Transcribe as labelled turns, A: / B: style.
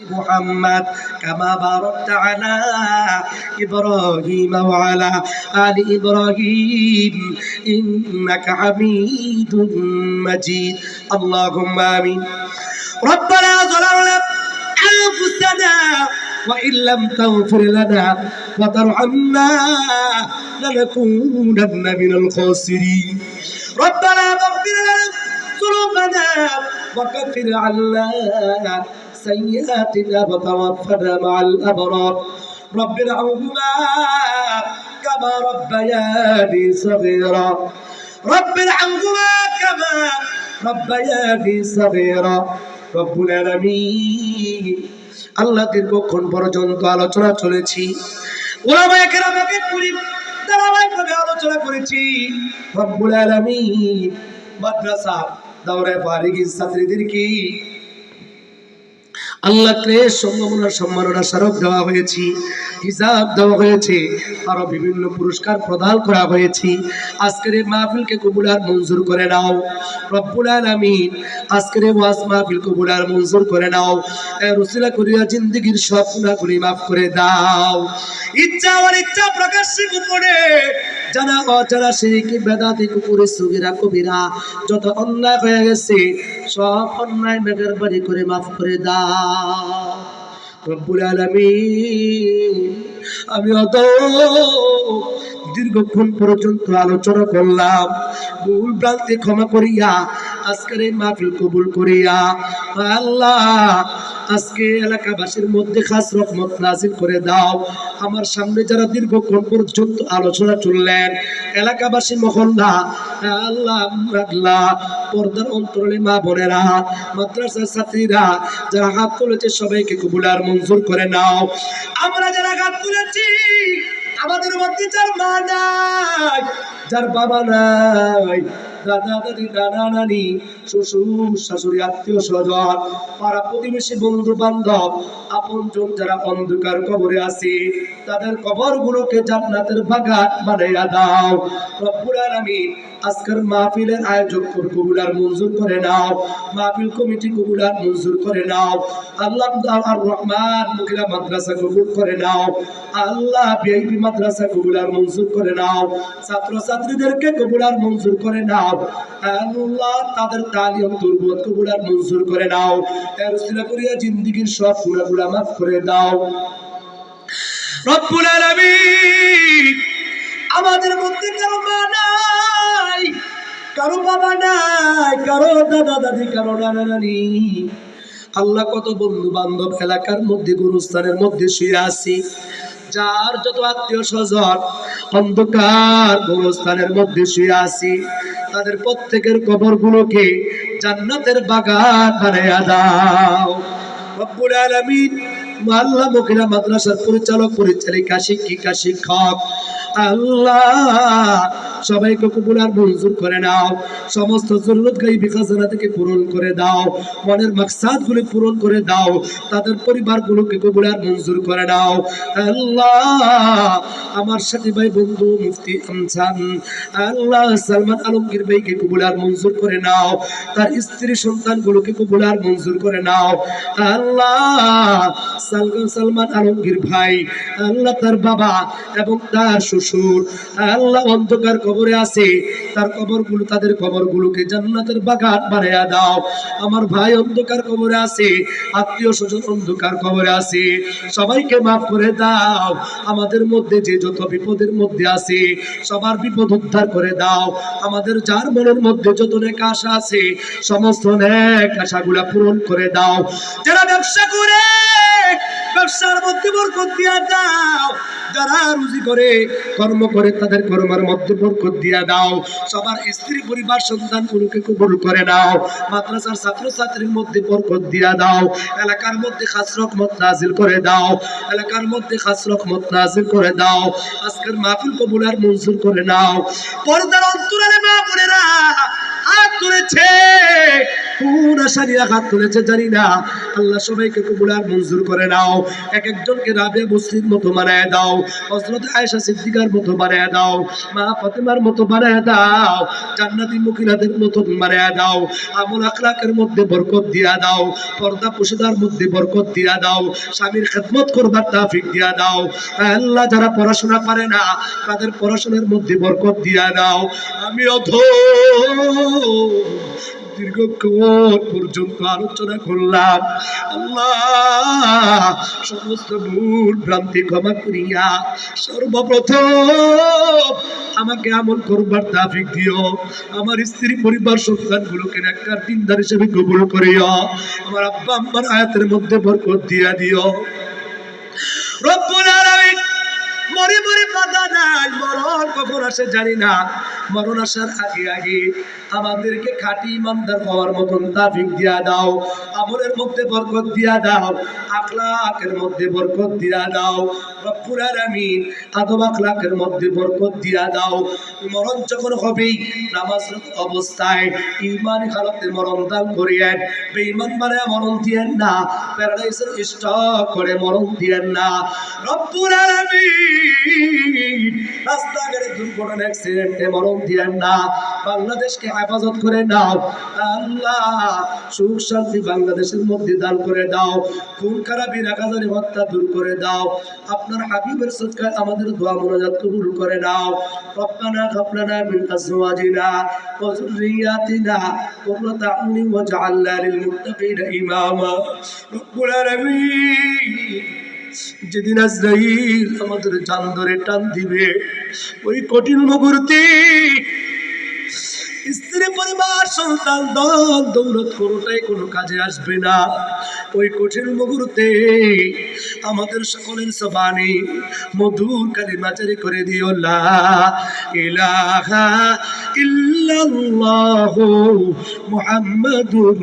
A: محمد كما باركت على إبراهيم وعلى آل إبراهيم إنك حميد مجيد. اللهم آمين. ربنا ظلمنا أنفسنا وإن لم تغفر لنا وترحمنا لنكونن من الخاسرين. ربنا فاغفر لنا ذنوبنا وكفر عنا سيئاتنا وتوفنا مع الأبرار رب ارحمهما كما ربياني صغيرا رب ارحمهما كما ربياني صغيرا رب العالمين আল্লাহ দীর্ঘক্ষণ পর্যন্ত আলোচনা চলেছি ওলামায়ে কেরামকে পুরি ধারাবাহিকভাবে আলোচনা করেছি রব্বুল আলামিন মাদ্রাসা দাওরায়ে ফারিগিন ছাত্রীদেরকে আল্লাহ ক্রেশ সম্ভাবনা, সম্মাননা স্মারক দেওয়া হয়েছে, হিসাব দেওয়া হয়েছে, আরও বিভিন্ন পুরস্কার প্রদান করা হয়েছে। আজকের এই মাহফিলকে কবুল আর মঞ্জুর করে নাও। রব্বুল আলামিন, আজকের এই ওয়াজ মাহফিল কবুল আর মঞ্জুর করে নাও। রসিলা করিয়া জিন্দেগীর সব গুনাহগুলি মাফ করে দাও। ইচ্ছা আর ইচ্ছা প্রকাশ্যে গোপনে জানা অজানা শিরিকি, বেদাতি কুকুরে, সুগিরা, কবিরা, যত অন্যায় হয়ে গেছে সব অন্যায় মেঘের বাড়ি করে মাফ করে দাও। রব্বুল আলামিন আমি অত দীর্ঘক্ষণ পর্যন্ত আলোচনা করলাম। ভুল ভ্রান্তি ক্ষমা করিয়া, আজকের এই মাহফিল কবুল করিয়া আল্লাহ, আজকে এলাকাবাসীর মধ্যে খাস রহমত নাজিল করে দাও। আমার সামনে যারা দীর্ঘক্ষণ পর্যন্ত আলোচনা চললেন এলাকাবাসী মহল্লা আল্লাহ আল্লাহ, পর্দার অন্তরালে মা বোনেরা, মাদ্রাসার ছাত্রীরা, যারা হাত তুলেছে সবাইকে কবুল আর মঞ্জুর করে নাও। আমরা যারা হাত তুলেছি আমাদের মধ্যে যার মা নাই, যার বাবা নাই, দাদা, দাদি, নানা, নানি, শ্বশুর, শাশুড়ি, আত্মীয় স্বজন, পাড়া প্রতিবেশী, বন্ধু বান্ধব আপনজন যারা অন্ধকার কবরে আছে, তাদের কবর গুলোকে জান্নাতের বাগান বানাইয়া দাও। রব্বুল আলামিন আজকের মাহফিলের আয়োজক কবুলার মঞ্জুর করে নাও। মাহফিল কমিটি কবুলার মঞ্জুর করে নাও। আল্লাহ আর রহমান মুখিলা মাদ্রাসা কবুল করে নাও। আল্লাহ বিআইপি মাদ্রাসা কবুলার মঞ্জুর করে নাও। ছাত্র ছাত্রীদেরকে কবুলার মঞ্জুর করে নাও। আল্লাহ তাদের তালিম, দুর্বোধ কবুলার মঞ্জুর করে নাও। এর করিয়া জিন্দিগির সব গুণাগুলা মাফ করে দাও। রব্বুল আলামিন, আমাদের মধ্যে কারও মা কারও বাবা নাই, কারও দাদা দাদি, কারও নানা নানি। আল্লাহ কত বন্ধু বান্ধব এলাকার মধ্যে, গুরুস্থানের মধ্যে শুয়ে আছি। যার যত আত্মীয় স্বজন অন্ধকার গুরুস্থানের মধ্যে শুয়ে আছি, তাদের প্রত্যেকের কবর গুলোকে জান্নাতের বাগান বানাইয়া দাও। রব্বুল আলামিন আল্লাহ মকিরা মাদ্রাসার পরিচালক, পরিচালিকা, শিক্ষিকা, শিক্ষক। আল্লাহ, সবাইকে কবুল আর মঞ্জুর করে নাও। সমস্ত জরুরত গাই বিকাশনা থেকে পূরণ করে দাও। মনের পূরণ করে দাও। তাদের কবুল আর মঞ্জুর করে নাও। আল্লাহ, আমার ভাই বন্ধু মুফতি আমসান আল্লাহ সালমান আলমগীর ভাইকে কবুল আর মঞ্জুর করে নাও। তার স্ত্রী সন্তান গুলোকে কবুল আর মঞ্জুর করে নাও। আল্লাহ সালমান আলমগীর ভাই, আল্লাহ তার বাবা এবং তার শ্বশুর, আল্লাহ অন্ধকার কবরে আছে, তার কবরগুলো, তাদের কবরগুলোকে জান্নাতের বাগান বানাইয়া দাও। আমার ভাই অন্ধকার কবরে আছে, আত্মীয় স্বজন অন্ধকার কবরে আছে, সবাইকে মাফ করে দাও। আমাদের মধ্যে যে যত বিপদের মধ্যে আছে, সবার বিপদ উদ্ধার করে দাও। আমাদের যার মনের মধ্যে যত নেক আশা আছে, সমস্ত নেক আশাগুলা পূরণ করে দাও। যারা ব্যবসা করে ব্যবসার মধ্যে বরকত দিয়া দাও। যারা রুজি করে, কর্ম করে, তাদের কর্মের মধ্যে বরকত দিয়া দাও। সবার স্ত্রী, পরিবার সন্তান গুলোকে কবুল করে নাও। মাদ্রাসার ছাত্র ছাত্রীর মধ্যে বরকত দিয়া দাও। এলাকার মধ্যে খাস রহমত নাজিল করে দাও। এলাকার মধ্যে খাস রহমত নাজিল করে দাও। আজকের মাহফিল কবুল আর মঞ্জুর করে নাও। পর্দার অন্তরালে মা বোনেরা, হাত তুলেছে কোন আশা নিয়ে হাত তুলেছে জানি না। আল্লাহ সবাইকে কবুল আর মঞ্জুর করে নাও। এক একজনকে রাবে মুসলিম মতো বানায় দাও। হজরত আয়েশা সিদ্দিকার মতো বানায় দাও। মা ফাতেমার মতো বানায় দাও। জান্নাতি মুকিলাদের মতো বানায় দাও। আমল আখলাকের মধ্যে বরকত দিয়া দাও। পর্দা পুশিদার মধ্যে বরকত দিয়া দাও। স্বামীর খেদমত করবার তাফিক দিয়া দাও। আল্লাহ যারা পড়াশোনা পারে না, তাদের পড়াশোনার মধ্যে বরকত দিয়া দাও। আমি অধ দীর্ঘক্ষণ পর্যন্ত আলোচনা করলাম। আল্লাহ, সমস্ত ভুল ভ্রান্তি ক্ষমা করিয়া সর্বপ্রথম আমাকে আমল করবার তাফিক দিও। আমার স্ত্রী, পরিবার, সন্তানগুলোকে একটা দিনদার হিসেবে কবুল করিও। আমার আব্বা, আম্মার আয়াতের মধ্যে বরকত দিয়া দিও। রব্বুল আলামিন মরে মরে পাতা নাই, মরণ কখন আসে জানি না। মরণ আসার আগে আগে আমাদেরকে খাঁটি ইমানদার হওয়ার মতন তাফিক দিয়া দাও, আমলের মধ্যে বরকত দিয়া দাও, আখলাকের মধ্যে বরকত দিয়া দাও, রব্বুল আলামিন আদব আখলাকের মধ্যে বরকত দিয়া দাও। মরণ যখন হবেই, নামাজরত অবস্থায় ইমান হালতে মরণ দান করিয়েন, বেঈমান মানে মরণ দিয়েন না, প্যারাডাইসের স্টক করে মরণ দিয়েন না। রব্বুল আলামিন রাস্তাঘাটে দুর্ঘটনা অ্যাক্সিডেন্টে মরণ দিয়েন না। বাংলাদেশকে হেফাজত করে নাও। আল্লাহ, সুখ শান্তি বাংলাদেশের মধ্যে দান করে দাও। খুন খারাপি রাখাজানি হত্যা দূর করে দাও। আপনার হাবিবের সৎকার আমাদের দোয়া মনোজাত কবুল করে নাও। রব্বানা হাবলানা মিন আজওয়াজিনা ওয়া যুররিয়াতিনা কুররাতা আ'ইউনিন ওয়াজআলনা ইমামা। রব্বুল আলামিন। যেদিন আজরাইল আমাদের জান ধরে টান দিবে, ওই কঠিন মুহূর্তে স্ত্রী, পরিবার, সন্তান, দল, দৌলত কোনোটাই কোনো কাজে আসবে না। ওই কঠিন মুহূর্তে আমাদের সকলের সবানি মধুর কালিমা জারি করে দিও, লা ইলাহা ইল্লাল্লাহু মুহাম্মাদুর